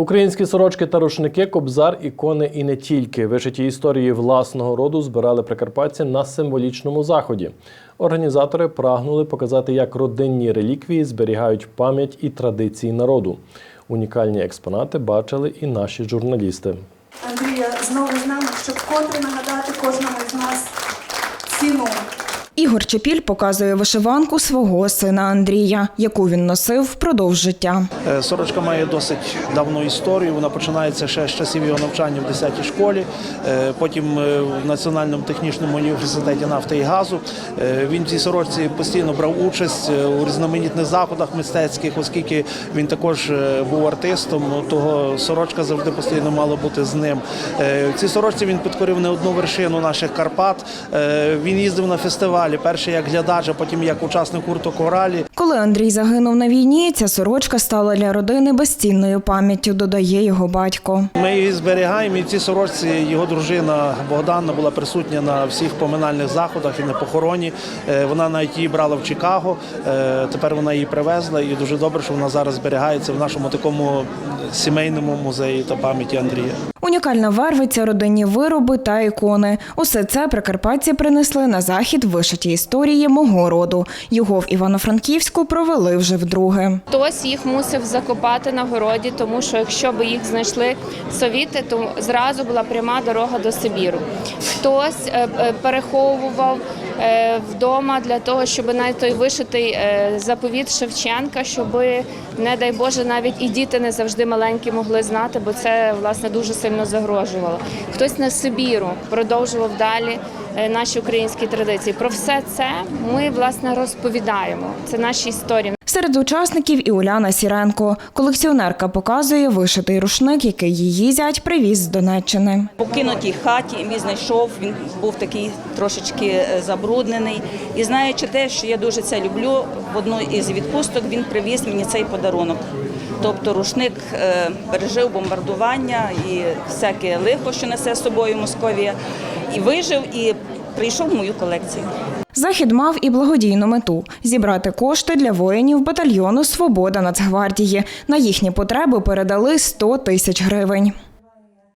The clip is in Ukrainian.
Українські сорочки та рушники, кобзар, ікони і не тільки. Вишиті історії власного роду збирали прикарпатці на символічному заході. Організатори прагнули показати, як родинні реліквії зберігають пам'ять і традиції народу. Унікальні експонати бачили і наші журналісти. Андрія знову з нами, щоб вкотре нагадати кожному з нас ціну. Ігор Чепіль показує вишиванку свого сина Андрія, яку він носив впродовж життя. Е, Сорочка має досить давну історію. Вона починається ще з часів його навчання в 10-й школі. Е, Потім е, в Національному технічному університеті нафти і газу. Він в цій сорочці постійно брав участь у різноманітних заходах мистецьких, оскільки він також був артистом. Того сорочка завжди постійно мала бути з ним. В цій сорочці він підкорив не одну вершину наших Карпат. Він їздив на фестивалі, перший як глядач, а потім як учасник гурту коралі. Коли Андрій загинув на війні, ця сорочка стала для родини безцінною пам'яттю, додає його батько. Ми її зберігаємо. І в цій сорочці його дружина Богдана була присутня на всіх поминальних заходах і на похороні. Е, Вона навіть її брала в Чикаго. Е, Тепер вона її привезла, і дуже добре, що вона зараз зберігається в нашому такому сімейному музеї та пам'яті Андрія. Унікальна вервиця, родинні вироби та ікони. Усе це прикарпатці принесли на захід вишиті історії мого роду. Його в Івано-Франківську провели вже вдруге. Хтось їх мусив закопати на городі, тому що якщо б їх знайшли совіти, то зразу була пряма дорога до Сибіру. Хтось е, е, переховував вдома для того, щоб навіть той вишитий е, заповіт Шевченка, щоб, не дай Боже, навіть і діти не завжди маленькі могли знати, бо це власне дуже сильно загрожувало. Хтось на Сибіру продовжував далі е, наші українські традиції. Про все це ми власне розповідаємо. Це наші історії. Серед учасників і Уляна Сіренко. Колекціонерка показує вишитий рушник, який її зять привіз з Донеччини. покинутій хаті мій знайшов. Він був такий трошечки е, забруднений. І знаючи те, що я дуже це люблю, в одну із відпусток він привіз мені цей подарунок. Тобто рушник е, пережив бомбардування і всяке лихо, що несе з собою Московія, і вижив і прийшов в мою колекцію. Захід мав і благодійну мету зібрати кошти для воїнів батальйону Свобода Нацгвардії. На їхні потреби передали 100 тисяч гривень.